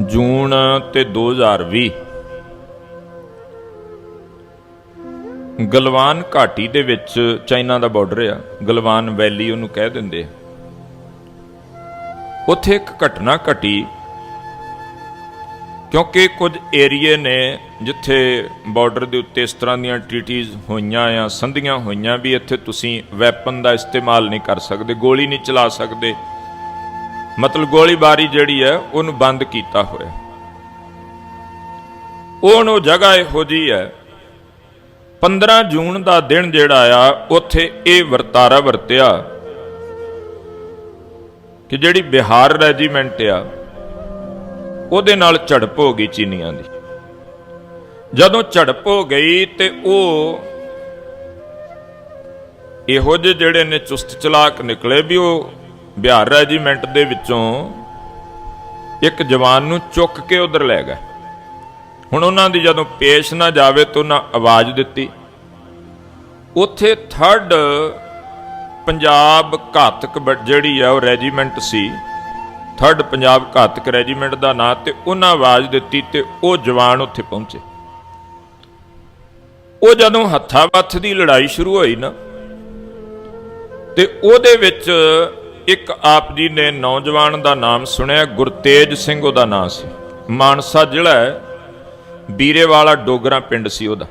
ਜੂਨ ਤੇ 2020 ਗਲਵਾਨ ਘਾਟੀ ਦੇ ਵਿੱਚ ਚਾਈਨਾ ਦਾ ਬਾਰਡਰ ਆ। ਗਲਵਾਨ ਵੈਲੀ ਉਹਨੂੰ ਕਹਿ ਦਿੰਦੇ ਉੱਥੇ ਇੱਕ ਘਟਨਾ ਘਟੀ ਕਿਉਂਕਿ ਕੁਝ ਏਰੀਏ ਨੇ ਜਿੱਥੇ ਬਾਰਡਰ ਦੇ ਉੱਤੇ ਇਸ ਤਰ੍ਹਾਂ ਦੀਆਂ ਟ੍ਰੀਟੀਜ਼ ਹੋਈਆਂ ਆ, ਸੰਧੀਆਂ ਹੋਈਆਂ ਵੀ ਇੱਥੇ ਤੁਸੀਂ ਵੈਪਨ ਦਾ ਇਸਤੇਮਾਲ ਨਹੀਂ ਕਰ ਸਕਦੇ, ਗੋਲੀ ਨਹੀਂ ਚਲਾ ਸਕਦੇ। ਮਤਲਬ ਗੋਲੀਬਾਰੀ ਜਿਹੜੀ ਹੈ, ਉਹਨੂੰ ਬੰਦ ਕੀਤਾ ਹੋਇਆ ਉਹ ਜਗ੍ਹਾ ਇਹੋ ਜੀ ਹੈ 15 ਜੂਨ ਦਾ ਦਿਨ ਜਿਹੜਾ ਆ, ਉੱਥੇ ਇਹ ਵਰਤਾਰਾ ਵਰਤਿਆ ਕਿ ਜਿਹੜੀ ਬਿਹਾਰ ਰੈਜੀਮੈਂਟ ਆ, ਉਹਦੇ ਨਾਲ ਝੜਪ ਹੋ ਗਈ ਚੀਨੀਆਂ ਦੀ। ਜਦੋਂ ਝੜਪ ਹੋ ਗਈ ਤੇ ਉਹ ਇਹੋ ਜਿਹੇ ਜਿਹੜੇ ਨੇ ਚੁਸਤ ਚਲਾਕ ਨਿਕਲੇ ਵੀ ਉਹ ਬਿਹਾਰ ਰੈਜੀਮੈਂਟ ਦੇ ਵਿੱਚੋਂ ਇੱਕ ਜਵਾਨ ਨੂੰ ਚੁੱਕ ਕੇ ਉਧਰ ਲੈ ਗਏ। ਹੁਣ ਉਹਨਾਂ ਦੀ ਜਦੋਂ ਪੇਸ਼ ਨਾ ਜਾਵੇ ਤਾਂ ਉਹਨਾਂ ਆਵਾਜ਼ ਦਿੱਤੀ। ਉੱਥੇ ਥਰਡ ਪੰਜਾਬ ਘਾਤਕ ਬ- ਜਿਹੜੀ ਆ ਉਹ ਰੈਜੀਮੈਂਟ ਸੀ ਥਰਡ ਪੰਜਾਬ ਘਾਤਕ ਰੈਜੀਮੈਂਟ ਦਾ ਨਾਂ ਤੇ ਉਹਨਾਂ ਆਵਾਜ਼ ਦਿੱਤੀ ਤੇ ਉਹ ਜਵਾਨ ਉੱਥੇ ਪਹੁੰਚੇ। ਉਹ ਜਦੋਂ ਹੱਥਾਂ ਵੱਥ ਦੀ ਲੜਾਈ ਸ਼ੁਰੂ ਹੋਈ ਨਾ, ਤੇ ਉਹਦੇ ਵਿੱਚ ਇੱਕ ਆਪ ਜੀ ਨੇ ਨੌਜਵਾਨ ਦਾ ਨਾਮ ਸੁਣਿਆ, ਗੁਰਤੇਜ ਸਿੰਘ ਉਹਦਾ ਨਾਮ ਸੀ। ਮਾਨਸਾ ਜ਼ਿਲ੍ਹਾ ਹੈ ਬੀਰੇ ਵਾਲਾ ਡੋਗਰਾ ਪਿੰਡ ਸੀ ਉਹਦਾ।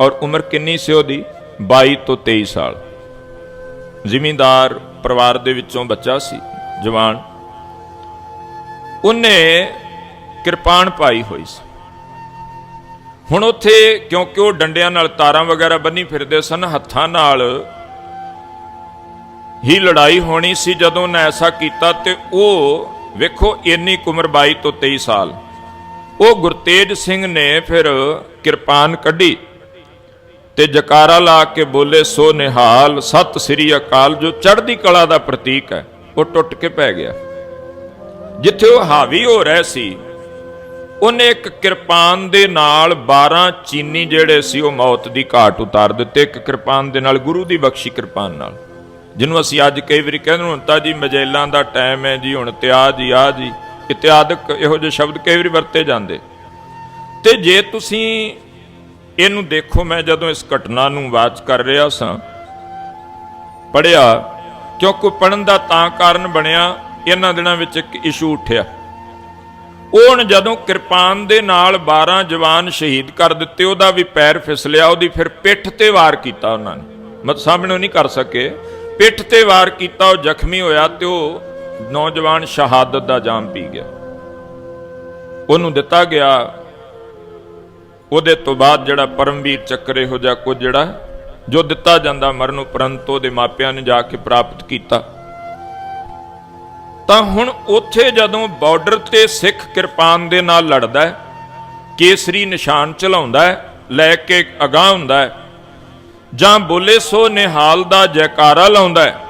ਔਰ ਉਮਰ ਕਿੰਨੀ ਸੀ ਉਹਦੀ? 22 ਤੋਂ 23 ਸਾਲ। ਜ਼ਿਮੀਂਦਾਰ ਪਰਿਵਾਰ ਦੇ ਵਿੱਚੋਂ ਬੱਚਾ ਸੀ, ਜਵਾਨ। ਉਹਨੇ ਕਿਰਪਾਨ ਪਾਈ ਹੋਈ ਸੀ। ਹੁਣ ਉੱਥੇ ਕਿਉਂਕਿ ਉਹ ਡੰਡਿਆਂ ਨਾਲ ਤਾਰਾਂ ਵਗੈਰਾ ਬੰਨੀ ਫਿਰਦੇ ਸਨ, ਹੱਥਾਂ ਨਾਲ ਹੀ ਲੜਾਈ ਹੋਣੀ ਸੀ ਜਦੋਂ ਉਹਨੇ ਐਸਾ ਕੀਤਾ ਤੇ ਉਹ ਵੇਖੋ ਇੰਨੀ ਕੁ ਉਮਰ 22 ਤੋਂ 23 ਸਾਲ। ਉਹ ਗੁਰਤੇਜ ਸਿੰਘ ਨੇ ਫਿਰ ਕਿਰਪਾਨ ਕੱਢੀ ਤੇ ਜਕਾਰਾ ਲਾ ਕੇ ਬੋਲੇ, ਸੋ ਨਿਹਾਲ, ਸਤਿ ਸ੍ਰੀ ਅਕਾਲ, ਜੋ ਚੜ੍ਹਦੀ ਕਲਾ ਦਾ ਪ੍ਰਤੀਕ ਹੈ, ਉਹ ਟੁੱਟ ਕੇ ਪੈ ਗਿਆ। ਜਿੱਥੇ ਉਹ ਹਾਵੀ ਹੋ ਰਿਹਾ ਸੀ, ਉਹਨੇ ਇੱਕ ਕਿਰਪਾਨ ਦੇ ਨਾਲ 12 ਚੀਨੀ ਜਿਹੜੇ ਸੀ, ਉਹ ਮੌਤ ਦੀ ਘਾਟ ਉਤਾਰ ਦਿੱਤੇ, ਇੱਕ ਕਿਰਪਾਨ ਦੇ ਨਾਲ ਗੁਰੂ ਦੀ ਬਖਸ਼ੀ ਕਿਰਪਾਨ ਨਾਲ। ਜਿਹਨੂੰ ਅਸੀਂ ਅੱਜ ਕਈ ਵਾਰੀ ਕਹਿੰਦੇ ਹੁਣ ਤਾਂ ਜੀ ਮਜੈਲਾਂ ਦਾ ਟਾਈਮ ਹੈ ਜੀ, ਹੁਣ ਤਿਆ ਜੀ, ਆ ਜੀ। ਇਤਿਆਦਿਕ ਇਹੋ ਜਿਹੇ ਸ਼ਬਦ ਕਈ ਵਾਰੀ ਵਰਤੇ ਜਾਂਦੇ। ਤੇ ਜੇ ਤੁਸੀਂ ਇਹਨੂੰ ਦੇਖੋ, ਮੈਂ ਜਦੋਂ ਇਸ ਘਟਨਾ ਨੂੰ ਵਾਚ ਕਰ ਰਿਹਾ ਸਾਂ ਪੜਿਆ ਕਿਉਂਕਿ ਪੜਨ ਦਾ ਤਾਂ ਕਾਰਨ ਬਣਿਆ, ਇਹਨਾਂ ਦਿਨਾਂ ਵਿੱਚ ਇੱਕ ਇਸ਼ੂ ਉੱਠਿਆ। ਉਹ ਹੁਣ ਜਦੋਂ ਕਿਰਪਾਨ ਦੇ ਨਾਲ 12 ਜਵਾਨ ਸ਼ਹੀਦ ਕਰ ਦਿੱਤੇ, ਉਹਦਾ ਵੀ ਪੈਰ ਫਿਸਲਿਆ, ਉਹਦੀ ਫਿਰ ਪਿੱਠ ਤੇ ਵਾਰ ਕੀਤਾ ਉਹਨਾਂ ਨੇ। ਮਤ ਸਾਹਮਣੇ ਨਹੀਂ ਕਰ ਸਕੇ। ਪਿੱਠ ਤੇ ਵਾਰ ਕੀਤਾ ਉਹ ਜ਼ਖਮੀ ਹੋਇਆ ਤੇ ਉਹ ਨੌਜਵਾਨ ਸ਼ਹਾਦਤ ਦਾ ਜਾਮ ਪੀ ਗਿਆ। ਉਹਨੂੰ ਦਿੱਤਾ ਗਿਆ, ਉਹਦੇ ਤੋਂ ਬਾਅਦ ਜਿਹੜਾ ਪਰਮਵੀਰ ਚੱਕਰ ਇਹੋ ਜਿਹਾ ਕੁਝ ਜਿਹੜਾ, ਜੋ ਦਿੱਤਾ ਜਾਂਦਾ ਮਰਨ ਉਪਰੰਤ ਉਹਦੇ ਮਾਪਿਆਂ ਨੇ ਜਾ ਕੇ ਪ੍ਰਾਪਤ ਕੀਤਾ। ਤਾਂ ਹੁਣ ਉੱਥੇ ਜਦੋਂ ਬਾਰਡਰ ਤੇ ਸਿੱਖ ਕਿਰਪਾਨ ਦੇ ਨਾਲ ਲੜਦਾ ਹੈ, ਕੇਸਰੀ ਨਿਸ਼ਾਨ ਚਲਾਉਂਦਾ ਹੈ, ਲੈ ਕੇ ਅਗਾਹ ਹੁੰਦਾ ਹੈ ਜਾਂ ਬੋਲੇ ਸੋ ਨਿਹਾਲ ਦਾ ਜੈਕਾਰਾ ਲਾਉਂਦਾ ਹੈ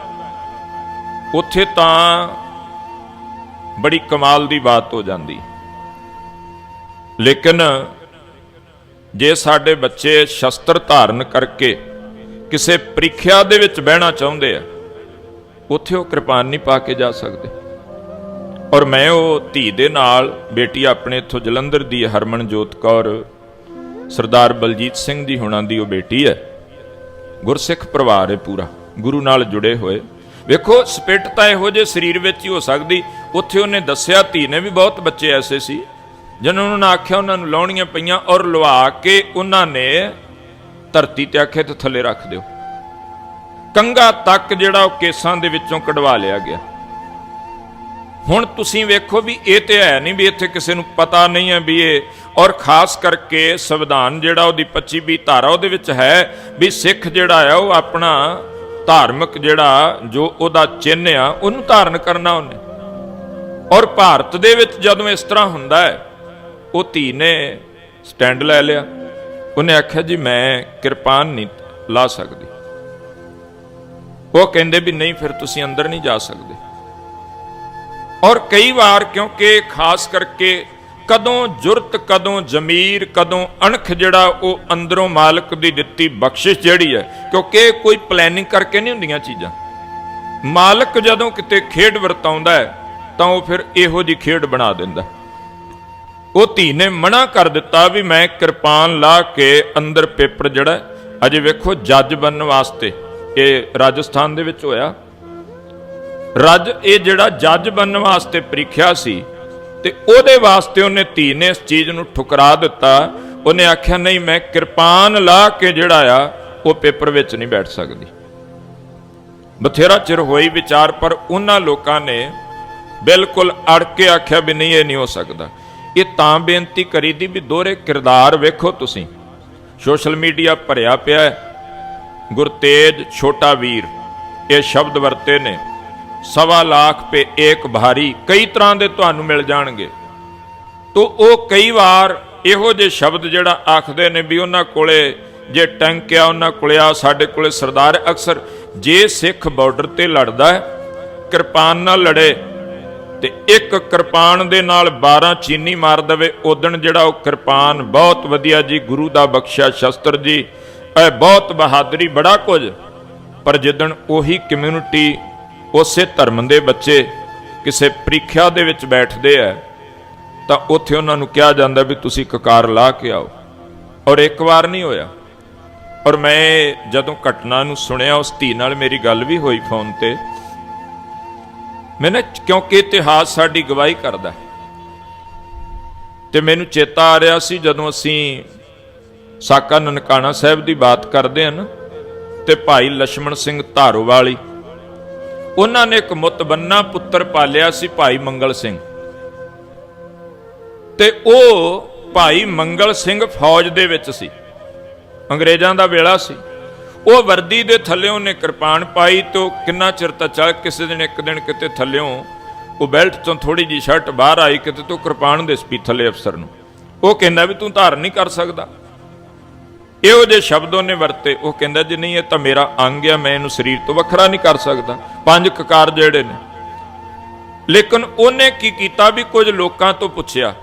ਉੱਥੇ ਤਾਂ ਬੜੀ ਕਮਾਲ ਦੀ ਬਾਤ ਹੋ ਜਾਂਦੀ। ਲੇਕਿਨ ਜੇ ਸਾਡੇ ਬੱਚੇ ਸ਼ਸਤਰ ਧਾਰਨ ਕਰਕੇ ਕਿਸੇ ਪ੍ਰੀਖਿਆ ਦੇ ਵਿੱਚ ਬਹਿਣਾ ਚਾਹੁੰਦੇ ਆ ਉੱਥੇ ਉਹ ਕਿਰਪਾਨ ਨਹੀਂ ਪਾ ਕੇ ਜਾ ਸਕਦੇ। ਔਰ ਮੈਂ ਉਹ ਧੀ ਦੇ ਨਾਲ ਬੇਟੀ ਆਪਣੇ ਇੱਥੋਂ ਜਲੰਧਰ ਦੀ ਹੈ, ਹਰਮਨਜੋਤ ਕੌਰ ਸਰਦਾਰ ਬਲਜੀਤ ਸਿੰਘ ਦੀ ਹੁਣਾਂ ਦੀ ਉਹ ਬੇਟੀ ਹੈ। ਗੁਰਸਿੱਖ ਪਰਿਵਾਰ ਹੈ ਪੂਰਾ, ਗੁਰੂ ਨਾਲ ਜੁੜੇ ਹੋਏ। ਵੇਖੋ, ਸਪਿਟ ਤਾਂ ਇਹੋ ਜਿਹੇ ਸਰੀਰ ਵਿੱਚ ਹੀ ਹੋ ਸਕਦੀ। ਉੱਥੇ ਉਹਨੇ ਦੱਸਿਆ, ਧੀ ਨੇ ਵੀ ਬਹੁਤ ਬੱਚੇ ਐਸੇ ਸੀ, ਜਿਹਨਾਂ ਨੂੰ ਉਹਨਾਂ ਆਖਿਆ ਉਹਨਾਂ ਨੂੰ ਲਾਉਣੀਆਂ ਪਈਆਂ ਔਰ ਲਵਾ ਕੇ ਉਹਨਾਂ ਨੇ ਧਰਤੀ ਤੇ ਆਖੇ ਤੇ ਥੱਲੇ ਰੱਖ ਦਿਓ। ਕੰਗਾ ਤੱਕ ਜਿਹੜਾ ਉਹ ਕੇਸਾਂ ਦੇ ਵਿੱਚੋਂ ਕਢਵਾ ਲਿਆ ਗਿਆ। ਹੁਣ ਤੁਸੀਂ ਵੇਖੋ ਵੀ ਇਹ ਤੇ ਹੈ ਨਹੀਂ ਵੀ ਇੱਥੇ ਕਿਸੇ ਨੂੰ ਪਤਾ ਨਹੀਂ ਹੈ ਵੀ ਇਹ, ਔਰ ਖਾਸ ਕਰਕੇ ਸੰਵਿਧਾਨ ਜਿਹੜਾ ਉਹਦੀ 25 20 ਧਾਰਾ ਉਹਦੇ ਵਿੱਚ ਹੈ ਵੀ ਸਿੱਖ ਜਿਹੜਾ ਆ ਉਹ ਆਪਣਾ ਧਾਰਮਿਕ ਜਿਹੜਾ ਜੋ ਉਹਦਾ ਚਿੰਨ੍ਹ ਆ, ਉਹਨੂੰ ਧਾਰਨ ਕਰਨਾ ਉਹਨੇ। ਔਰ ਭਾਰਤ ਦੇ ਵਿੱਚ ਜਦੋਂ ਇਸ ਤਰ੍ਹਾਂ ਹੁੰਦਾ ਹੈ, ਉਹ ਧੀ ਨੇ ਸਟੈਂਡ ਲੈ ਲਿਆ। ਉਹਨੇ ਆਖਿਆ, ਜੀ ਮੈਂ ਕਿਰਪਾਨ ਨਹੀਂ ਲਾ ਸਕਦੀ। ਉਹ ਕਹਿੰਦੇ ਵੀ ਨਹੀਂ, ਫਿਰ ਤੁਸੀਂ ਅੰਦਰ ਨਹੀਂ ਜਾ ਸਕਦੇ। ਔਰ ਕਈ ਵਾਰ ਕਿਉਂਕਿ ਖਾਸ ਕਰਕੇ ਕਦੋਂ ਜੁਰਤ, ਕਦੋਂ ਜ਼ਮੀਰ, ਕਦੋਂ ਅਣਖ ਜਿਹੜਾ ਉਹ ਅੰਦਰੋਂ ਮਾਲਕ ਦੀ ਦਿੱਤੀ ਬਖਸ਼ਿਸ਼ ਜਿਹੜੀ ਹੈ, ਕਿਉਂਕਿ ਕੋਈ ਪਲੈਨਿੰਗ ਕਰਕੇ ਨਹੀਂ ਹੁੰਦੀਆਂ ਚੀਜ਼ਾਂ। ਮਾਲਕ ਜਦੋਂ ਕਿਤੇ ਖੇਡ ਵਰਤਾਉਂਦਾ ਹੈ, ਤਾਂ ਉਹ ਫਿਰ ਇਹੋ ਜੀ ਖੇਡ ਬਣਾ ਦਿੰਦਾ। ਉਹ ਧੀ ਨੇ ਮਨਾ ਕਰ ਦਿੱਤਾ ਵੀ ਮੈਂ ਕਿਰਪਾਨ ਲਾ ਕੇ ਅੰਦਰ ਪੇਪਰ ਜਿਹੜਾ, ਅਜੇ ਵੇਖੋ ਜੱਜ ਬਣਨ ਵਾਸਤੇ, ਇਹ ਰਾਜਸਥਾਨ ਦੇ ਵਿੱਚ ਹੋਇਆ। ਰੱਜ, ਇਹ ਜਿਹੜਾ ਜੱਜ ਬਣਨ ਵਾਸਤੇ ਪ੍ਰੀਖਿਆ ਸੀ ਤੇ ਉਹਦੇ ਵਾਸਤੇ ਉਹਨੇ ਧੀ ਨੇ ਇਸ ਚੀਜ਼ ਨੂੰ ਠੁਕਰਾ ਦਿੱਤਾ। ਉਹਨੇ ਆਖਿਆ, ਨਹੀਂ, ਮੈਂ ਕਿਰਪਾਨ ਲਾ ਕੇ ਜਿਹੜਾ ਆ, ਉਹ ਪੇਪਰ ਵਿੱਚ ਨਹੀਂ ਬੈਠ ਸਕਦੀ। ਬਥੇਰਾ ਚਿਰ ਹੋਈ ਵਿਚਾਰ, ਪਰ ਉਹਨਾਂ ਲੋਕਾਂ ਨੇ ਬਿਲਕੁਲ ਅੜ ਕੇ ਆਖਿਆ ਵੀ ਨਹੀਂ, ਇਹ ਨਹੀਂ ਹੋ ਸਕਦਾ। ਇਹ ਤਾਂ ਬੇਨਤੀ ਕਰੀ ਦੀ ਵੀ ਦੋਹਰੇ ਕਿਰਦਾਰ ਵੇਖੋ ਤੁਸੀਂ। ਸੋਸ਼ਲ ਮੀਡੀਆ ਭਰਿਆ ਪਿਆ ਹੈ। ਗੁਰਤੇਜ ਛੋਟਾ ਵੀਰ, ਇਹ ਸ਼ਬਦ ਵਰਤੇ ਨੇ। ਸਵਾ ਲੱਖ ਪੇ ਏਕ ਭਾਰੀ ਕਈ ਤਰ੍ਹਾਂ ਦੇ ਤੁਹਾਨੂੰ ਮਿਲ ਜਾਣਗੇ। ਤੋ ਉਹ ਕਈ ਵਾਰ ਇਹੋ ਜਿਹੇ ਸ਼ਬਦ ਜਿਹੜਾ ਆਖਦੇ ਨੇ ਵੀ ਉਹਨਾਂ ਕੋਲੇ ਜੇ ਟੈਂਕ ਆ ਉਹਨਾਂ ਕੋਲੇ ਆ, ਸਾਡੇ ਕੋਲੇ ਸਰਦਾਰ ਅਕਸਰ ਜੇ ਸਿੱਖ ਬਾਰਡਰ ਤੇ ਲੜਦਾ ਹੈ, ਕਿਰਪਾਨ ਨਾਲ ਲੜੇ ਤੇ ਇੱਕ ਕਿਰਪਾਨ ਦੇ ਨਾਲ 12 ਚੀਨੀ ਮਾਰ ਦਵੇ ਉਦਣ ਜਿਹੜਾ ਉਹ ਕਿਰਪਾਨ ਬਹੁਤ ਵਧੀਆ ਜੀ, ਗੁਰੂ ਦਾ ਬਖਸ਼ਿਆ ਸ਼ਸਤਰ ਜੀ, ਇਹ ਬਹੁਤ ਬਹਾਦਰੀ ਬੜਾ ਕੁਝ, ਪਰ ਜਿੱਦਣ ਉਹੀ ਕਮਿਊਨਿਟੀ ਉਸੇ ਧਰਮ ਦੇ ਬੱਚੇ ਕਿਸੇ ਪ੍ਰੀਖਿਆ ਦੇ ਵਿੱਚ ਬੈਠਦੇ ਆ ਤਾਂ ਉੱਥੇ ਉਹਨਾਂ ਨੂੰ ਕਿਹਾ ਜਾਂਦਾ ਵੀ ਤੁਸੀਂ ਕਕਾਰ ਲਾ ਕੇ ਆਓ। ਔਰ ਇੱਕ ਵਾਰ ਨਹੀਂ ਹੋਇਆ। ਔਰ ਮੈਂ ਜਦੋਂ ਘਟਨਾ ਨੂੰ ਸੁਣਿਆ, ਉਸ ਧੀ ਨਾਲ ਮੇਰੀ ਗੱਲ ਵੀ ਹੋਈ ਫੋਨ ਤੇ। ਮੈਨੇ ਕਿਉਂਕਿ ਇਤਿਹਾਸ ਸਾਡੀ ਗਵਾਹੀ ਕਰਦਾ ਹੈ। ਤੇ ਮੈਨੂੰ ਚੇਤਾ ਆ ਰਿਹਾ ਸੀ, ਜਦੋਂ ਅਸੀਂ ਸਾਕਾ ਨਨਕਾਣਾ ਸਾਹਿਬ ਦੀ ਬਾਤ ਕਰਦੇ ਹਾਂ ਨਾ, ਤੇ ਭਾਈ ਲక్ష్మణ ਸਿੰਘ ਧਾਰੋਵਾਲੀ ਉਹਨਾਂ ਨੇ ਇੱਕ ਮੁਤਬੰਨਾ ਪੁੱਤਰ ਪਾਲਿਆ ਸੀ ਭਾਈ ਮੰਗਲ ਸਿੰਘ। ਤੇ ਉਹ ਭਾਈ ਮੰਗਲ ਸਿੰਘ ਫੌਜ ਦੇ ਵਿੱਚ ਸੀ। ਅੰਗਰੇਜ਼ਾਂ ਦਾ ਵੇਲਾ ਸੀ। ਉਹ ਵਰਦੀ ਦੇ ਥੱਲਿਓਂ ਨੇ ਕਿਰਪਾਨ ਪਾਈ ਤੋਂ ਕਿੰਨਾ ਚਿਰ ਤਾਂ ਚੱਲ ਕਿਸੇ ਦਿਨ ਇੱਕ ਦਿਨ ਕਿਤੇ ਥੱਲਿਓਂ ਉਹ ਬੈਲਟ ਤੋਂ ਥੋੜੀ ਜੀ ਸ਼ਰਟ ਬਾਹਰ ਆਈ ਕਿਤੇ ਤੋਂ ਕਿਰਪਾਨ ਦੇ ਸਪੀ ਥੱਲੇ ਅਫਸਰ ਨੂੰ। ਉਹ ਕਹਿੰਦਾ ਵੀ ਤੂੰ ਧਾਰਨ ਨਹੀਂ ਕਰ ਸਕਦਾ। ਇਹੋ ਜਿਹੇ ਸ਼ਬਦ ਉਹਨੇ ਵਰਤੇ, ਉਹ ਕਹਿੰਦਾ ਜੀ ਨਹੀਂ, ਇਹ ਤਾਂ ਮੇਰਾ ਅੰਗ ਆ, ਮੈਂ ਇਹਨੂੰ ਸਰੀਰ ਤੋਂ ਵੱਖਰਾ ਨਹੀਂ ਕਰ ਸਕਦਾ। ਪੰਜ ਕਕਾਰ ਜਿਹੜੇ ਨੇ। ਲੇਕਿਨ ਉਹਨੇ ਕੀ ਕੀਤਾ ਵੀ ਕੁਝ ਲੋਕਾਂ ਤੋਂ ਪੁੱਛਿਆ,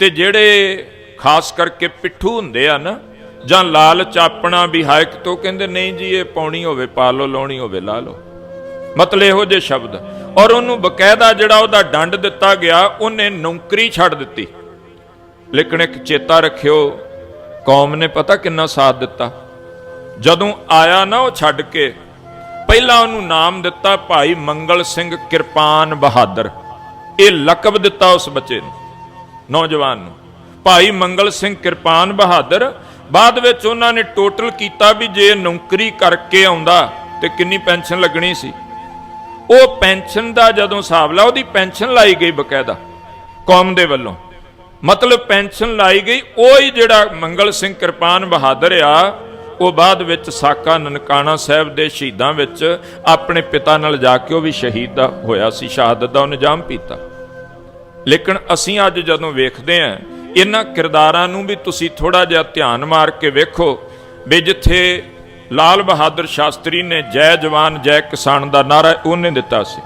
ਤੇ ਜਿਹੜੇ ਖਾਸ ਕਰਕੇ ਪਿੱਠੂ ਹੁੰਦੇ ਆ ਨਾ, ਜਾਂ ਲਾਲ ਚਾਪਣਾ ਵੀ ਹਾਇਕ ਤੋਂ ਕਹਿੰਦੇ, ਨਹੀਂ ਜੀ, ਇਹ ਪਾਉਣੀ ਹੋਵੇ, ਪਾ ਲਓ, ਲਾਉਣੀ ਹੋਵੇ, ਲਾ ਲਓ। ਮਤਲਬ ਇਹੋ ਜਿਹੇ ਸ਼ਬਦ। ਔਰ ਉਹਨੂੰ ਬਕਾਇਦਾ ਜਿਹੜਾ ਉਹਦਾ ਡੰਡ ਦਿੱਤਾ ਗਿਆ, ਉਹਨੇ ਨੌਕਰੀ ਛੱਡ ਦਿੱਤੀ। ਲੇਕਿਨ ਇੱਕ ਚੇਤਾ ਰੱਖਿਓ ਕੌਮ ਨੇ ਪਤਾ ਕਿੰਨਾ ਸਾਥ ਦਿੱਤਾ। ਜਦੋਂ ਆਇਆ ਨਾ ਉਹ ਛੱਡ ਕੇ, ਪਹਿਲਾਂ ਉਹਨੂੰ ਨਾਮ ਦਿੱਤਾ ਭਾਈ ਮੰਗਲ ਸਿੰਘ ਕਿਰਪਾਨ ਬਹਾਦਰ। ਇਹ ਲਕਬ ਦਿੱਤਾ ਉਸ ਬੱਚੇ ਨੂੰ, ਨੌਜਵਾਨ ਨੂੰ। ਭਾਈ ਮੰਗਲ ਸਿੰਘ ਕਿਰਪਾਨ ਬਹਾਦਰ, ਬਾਅਦ ਵਿੱਚ ਉਹਨਾਂ ਨੇ ਟੋਟਲ ਕੀਤਾ ਵੀ ਜੇ ਨੌਕਰੀ ਕਰਕੇ ਆਉਂਦਾ ਤੇ ਕਿੰਨੀ ਪੈਨਸ਼ਨ ਲੱਗਣੀ ਸੀ। ਉਹ ਪੈਨਸ਼ਨ ਦਾ ਜਦੋਂ ਹਿਸਾਬ ਲਾ, ਉਹਦੀ ਪੈਨਸ਼ਨ ਲਾਈ ਗਈ ਬਕਾਇਦਾ ਕੌਮ ਦੇ ਵੱਲੋਂ। ਮਤਲਬ ਪੈਨਸ਼ਨ ਲਾਈ ਗਈ, ਉਹ ਹੀ ਜਿਹੜਾ ਮੰਗਲ ਸਿੰਘ ਕਿਰਪਾਨ ਬਹਾਦਰ ਆ, ਉਹ ਬਾਅਦ ਵਿੱਚ ਸਾਕਾ ਨਨਕਾਣਾ ਸਾਹਿਬ ਦੇ ਸ਼ਹੀਦਾਂ ਵਿੱਚ ਆਪਣੇ ਪਿਤਾ ਨਾਲ ਜਾ ਕੇ ਉਹ ਵੀ ਸ਼ਹੀਦ ਦਾ ਹੋਇਆ ਸੀ, ਸ਼ਹਾਦਤ ਦਾ ਉਹਨੇ ਜਾਮ ਪੀਤਾ। ਲੇਕਿਨ ਅਸੀਂ ਅੱਜ ਜਦੋਂ ਵੇਖਦੇ ਆਂ ਇਹਨਾਂ ਕਿਰਦਾਰਾਂ ਨੂੰ ਵੀ ਤੁਸੀਂ ਥੋੜਾ ਜਿਹਾ ਧਿਆਨ ਮਾਰ ਕੇ ਵੇਖੋ ਵੀ ਜਿੱਥੇ ਲਾਲ ਬਹਾਦਰ ਸ਼ਾਸਤਰੀ ਨੇ ਜੈ ਜਵਾਨ, ਜੈ ਕਿਸਾਨ ਦਾ ਨਾਰਾ ਉਹਨੇ ਦਿੱਤਾ ਸੀ।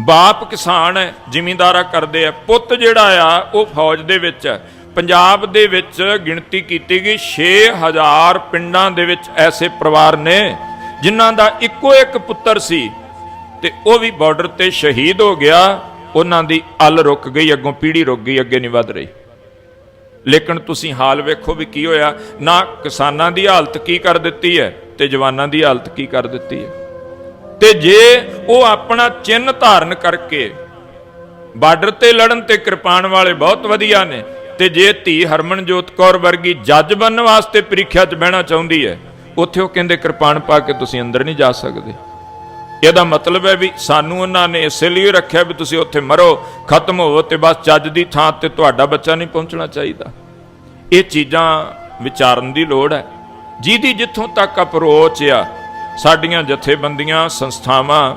ਬਾਪ ਕਿਸਾਨ ਹੈ ਜ਼ਿਮੀਂਦਾਰਾ ਕਰਦੇ ਆ, ਪੁੱਤ ਜਿਹੜਾ ਆ, ਉਹ ਫੌਜ ਦੇ ਵਿੱਚ ਹੈ ਪੰਜਾਬ ਦੇ ਵਿੱਚ ਗਿਣਤੀ ਕੀਤੀ ਗਈ 6000 ਪਿੰਡਾਂ ਦੇ ਵਿੱਚ ਐਸੇ ਪਰਿਵਾਰ ਨੇ, ਜਿਨ੍ਹਾਂ ਦਾ ਇੱਕੋ ਇੱਕ ਪੁੱਤਰ ਸੀ ਤੇ ਉਹ ਵੀ ਬਾਰਡਰ ਤੇ ਸ਼ਹੀਦ ਹੋ ਗਿਆ। ਉਹਨਾਂ ਦੀ ਅਲ ਰੁਕ ਗਈ, ਅੱਗੋਂ ਪੀੜੀ ਰੁਕ ਗਈ, ਅੱਗੇ ਨਹੀਂ ਵੱਧ ਰਹੀ। ਲੇਕਿਨ ਤੁਸੀਂ ਹਾਲ ਵੇਖੋ ਵੀ ਕੀ ਹੋਇਆ, ਨਾ ਕਿਸਾਨਾਂ ਦੀ ਹਾਲਤ ਕੀ ਕਰ ਦਿੱਤੀ ਹੈ ਤੇ ਜਵਾਨਾਂ ਦੀ ਹਾਲਤ ਕੀ ਕਰ ਦਿੱਤੀ ਹੈ। ਤੇ ਜੇ ਉਹ ਆਪਣਾ ਚਿੰਨ ਧਾਰਨ ਕਰਕੇ ਬਾਰਡਰ ਤੇ ਲੜਨ ਤੇ ਕਿਰਪਾਨ ਵਾਲੇ ਬਹੁਤ ਵਧੀਆ ਨੇ, ਤੇ ਜੇ ਧੀ ਹਰਮਨਜੋਤ ਕੌਰ ਵਰਗੀ ਜੱਜ ਬਣਨ ਵਾਸਤੇ ਪ੍ਰੀਖਿਆ 'ਚ ਬਹਿਣਾ ਚਾਹੁੰਦੀ ਹੈ, ਉੱਥੇ ਉਹ ਕਹਿੰਦੇ ਕਿਰਪਾਨ ਪਾ ਕੇ ਤੁਸੀਂ ਅੰਦਰ ਨਹੀਂ ਜਾ ਸਕਦੇ। ਇਹਦਾ ਮਤਲਬ ਹੈ ਵੀ ਸਾਨੂੰ ਉਹਨਾਂ ਨੇ ਇਸੇ ਲਈ ਰੱਖਿਆ ਵੀ ਤੁਸੀਂ ਉੱਥੇ ਮਰੋ, ਖਤਮ ਹੋਵੋ ਤੇ ਬਸ ਜੱਜ ਦੀ ਥਾਂ ਤੇ ਤੁਹਾਡਾ ਬੱਚਾ ਨਹੀਂ ਪਹੁੰਚਣਾ ਚਾਹੀਦਾ। ਇਹ ਚੀਜ਼ਾਂ ਵਿਚਾਰਨ ਦੀ ਲੋੜ ਹੈ। ਜਿਹਦੀ ਜਿੱਥੋਂ ਤੱਕ ਅਪਰੋਚ ਆ ਸਾਡੀਆਂ ਜਥੇਬੰਦੀਆਂ, ਸੰਸਥਾਵਾਂ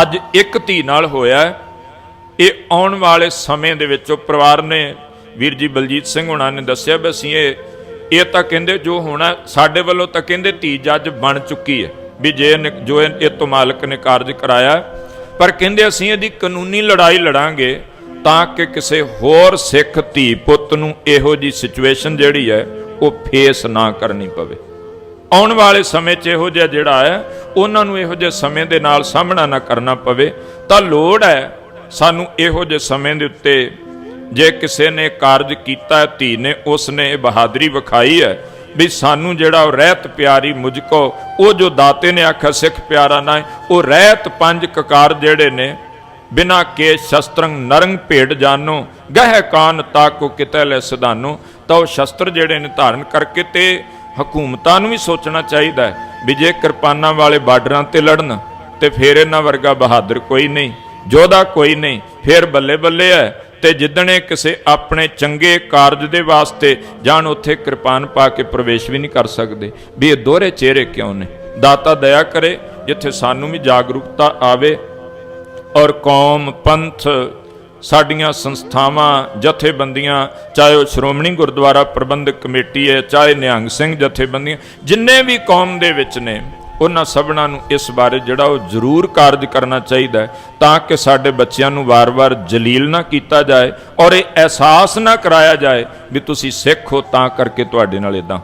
ਅੱਜ ਇੱਕ ਧੀ ਨਾਲ ਹੋਇਆ ਇਹ ਆਉਣ ਵਾਲੇ ਸਮੇਂ ਦੇ ਵਿੱਚ ਉਹ ਪਰਿਵਾਰ ਨੇ ਵੀਰ ਜੀ ਬਲਜੀਤ ਸਿੰਘ ਹੁਣਾਂ ਨੇ ਦੱਸਿਆ ਵੀ ਅਸੀਂ ਇਹ ਇਹ ਤਾਂ ਕਹਿੰਦੇ ਜੋ ਹੋਣਾ, ਸਾਡੇ ਵੱਲੋਂ ਤਾਂ ਕਹਿੰਦੇ ਧੀ ਜੱਜ ਬਣ ਚੁੱਕੀ ਹੈ ਵੀ ਜੇ ਜੋ ਇਹ ਇਹ ਤੋਂ ਮਾਲਕ ਨੇ ਕਾਰਜ ਕਰਾਇਆ। ਪਰ ਕਹਿੰਦੇ ਅਸੀਂ ਇਹਦੀ ਕਾਨੂੰਨੀ ਲੜਾਈ ਲੜਾਂਗੇ ਤਾਂ ਕਿ ਕਿਸੇ ਹੋਰ ਸਿੱਖ ਧੀ ਪੁੱਤ ਨੂੰ ਇਹੋ ਜੀ ਸਿਚੁਏਸ਼ਨ ਜਿਹੜੀ ਹੈ, ਉਹ ਫੇਸ ਨਾ ਕਰਨੀ ਪਵੇ। ਆਉਣ ਵਾਲੇ ਸਮੇਂ 'ਚ ਇਹੋ ਜਿਹਾ ਜਿਹੜਾ ਹੈ, ਉਹਨਾਂ ਨੂੰ ਇਹੋ ਜਿਹੇ ਸਮੇਂ ਦੇ ਨਾਲ ਸਾਹਮਣਾ ਨਾ ਕਰਨਾ ਪਵੇ। ਤਾਂ ਲੋੜ ਹੈ ਸਾਨੂੰ ਇਹੋ ਜਿਹੇ ਸਮੇਂ ਦੇ ਉੱਤੇ ਜੇ ਕਿਸੇ ਨੇ ਕਾਰਜ ਕੀਤਾ ਹੈ, ਧੀ ਨੇ, ਉਸ ਨੇ ਇਹ ਬਹਾਦਰੀ ਵਿਖਾਈ ਹੈ ਵੀ ਸਾਨੂੰ ਜਿਹੜਾ ਉਹ ਰਹਿਤ ਪਿਆਰੀ ਮੁਝਕੋ ਉਹ ਜੋ ਦਾਤੇ ਨੇ ਆਖਿਆ, ਸਿੱਖ ਪਿਆਰਾ ਨਾ ਉਹ ਰਹਿਤ ਪੰਜ ਕਕਾਰ ਜਿਹੜੇ ਨੇ, ਬਿਨਾ ਕੇ ਸ਼ਸਤਰੰਗ ਨਰੰਗ ਭੇਡ ਜਾਨੋ, ਗਹਿ ਕਾਨ ਤਾਕੋ ਕਿਤੇ ਲੈ ਸਦਾਨੋ, ਤਾਂ ਉਹ ਸ਼ਸਤਰ ਜਿਹੜੇ ਨੇ ਧਾਰਨ ਕਰਕੇ ਤੇ ਹਕੂਮਤਾਂ ਨੂੰ ਵੀ ਸੋਚਣਾ ਚਾਹੀਦਾ ਹੈ ਵੀ ਜੇ ਕਿਰਪਾਨਾਂ ਵਾਲੇ ਬਾਰਡਰਾਂ ਤੇ ਲੜਨ, ਤੇ ਫੇਰ ਇਹਨਾਂ ਵਰਗਾ ਬਹਾਦਰ ਕੋਈ ਨਹੀਂ, ਯੋਧਾ ਕੋਈ ਨਹੀਂ, ਫੇਰ ਬੱਲੇ ਬੱਲੇ ਹੈ। ਤੇ ਜਿੱਦਣੇ ਕਿਸੇ ਆਪਣੇ ਚੰਗੇ ਕਾਰਜ ਦੇ ਵਾਸਤੇ ਜਾਣ, ਉੱਥੇ ਕਿਰਪਾਨ ਪਾ ਕੇ ਪ੍ਰਵੇਸ਼ ਵੀ ਨਹੀਂ ਕਰ ਸਕਦੇ। ਵੀ ਇਹ ਦੋਹਰੇ ਚਿਹਰੇ ਕਿਉਂ ਨੇ? ਦਾਤਾ ਦਇਆ ਕਰੇ, ਜਿੱਥੇ ਸਾਨੂੰ ਵੀ ਜਾਗਰੂਕਤਾ ਆਵੇ ਔਰ ਕੌਮ, ਪੰਥ ਸਾਡੀਆਂ ਸੰਸਥਾਵਾਂ, ਜਥੇਬੰਦੀਆਂ, ਚਾਹੇ ਉਹ ਸ਼੍ਰੋਮਣੀ ਗੁਰਦੁਆਰਾ ਪ੍ਰਬੰਧਕ ਕਮੇਟੀ ਹੈ, ਚਾਹੇ ਨਿਹੰਗ ਸਿੰਘ ਜਥੇਬੰਦੀਆਂ, ਜਿੰਨੇ ਵੀ ਕੌਮ ਦੇ ਵਿੱਚ ਨੇ, ਉਹਨਾਂ ਸਭਨਾਂ ਨੂੰ ਇਸ ਬਾਰੇ ਜਿਹੜਾ ਉਹ ਜ਼ਰੂਰ ਕਾਰਜ ਕਰਨਾ ਚਾਹੀਦਾ ਹੈ, ਤਾਂ ਕਿ ਸਾਡੇ ਬੱਚਿਆਂ ਨੂੰ ਵਾਰ-ਵਾਰ ਜਲੀਲ ਨਾ ਕੀਤਾ ਜਾਏ ਔਰ ਇਹ ਅਹਿਸਾਸ ਨਾ ਕਰਾਇਆ ਜਾਏ ਵੀ ਤੁਸੀਂ ਸਿੱਖ ਹੋ, ਤਾਂ ਕਰਕੇ ਤੁਹਾਡੇ ਨਾਲ ਇਦਾਂ